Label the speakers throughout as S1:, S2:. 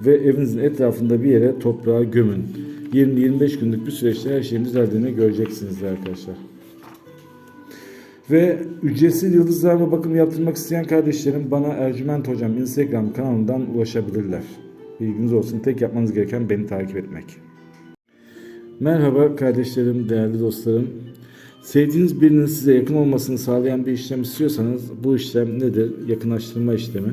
S1: ve evinizin etrafında bir yere toprağa gömün. 20-25 günlük bir süreçte her şeyin düzeldiğini göreceksiniz arkadaşlar. Ve ücretsiz yıldızlarla bakım yaptırmak isteyen kardeşlerim bana Ercüment Hocam Instagram kanalından ulaşabilirler. Bilginiz olsun. Tek yapmanız gereken beni takip etmek. Merhaba kardeşlerim, değerli dostlarım. Sevdiğiniz birinin size yakın olmasını sağlayan bir işlem istiyorsanız bu işlem nedir? Yakınlaştırma işlemi.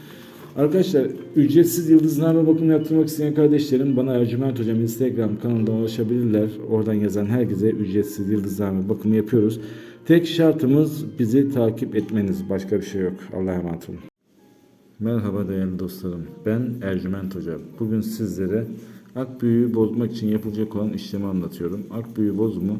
S1: Arkadaşlar ücretsiz yıldızlarla bakım yaptırmak isteyen kardeşlerim bana Ercüment Hocam Instagram kanalından ulaşabilirler. Oradan yazan herkese ücretsiz yıldızlarla bakımı yapıyoruz. Tek şartımız bizi takip etmeniz. Başka bir şey yok. Allah'a emanet olun. Merhaba değerli dostlarım. Ben Ercüment Hoca. Bugün sizlere ak büyüğü bozmak için yapılacak olan işlemi anlatıyorum. Ak büyüğü bozumu